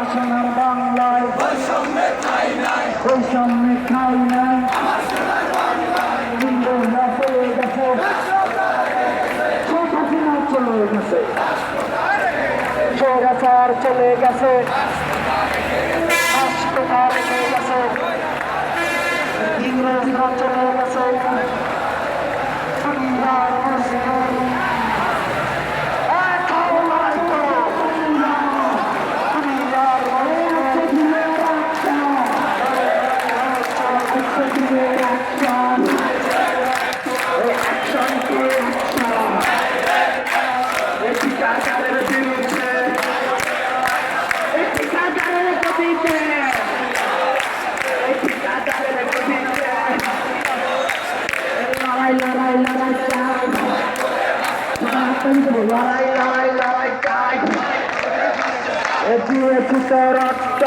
আমার বাংলায়। বৈষম্যে ঠাই নাই। বৈষম্যে ঠাই নাই আমার গেছে। শেখ হাসিনা চলে গেছে। সৌরাচার চলে গেছে। হাসপাতাল চলে গেছে। ইংরেজরা চলে গেছে। লড়াই লড়াই লড়াই চাই এটি এটি রক্ত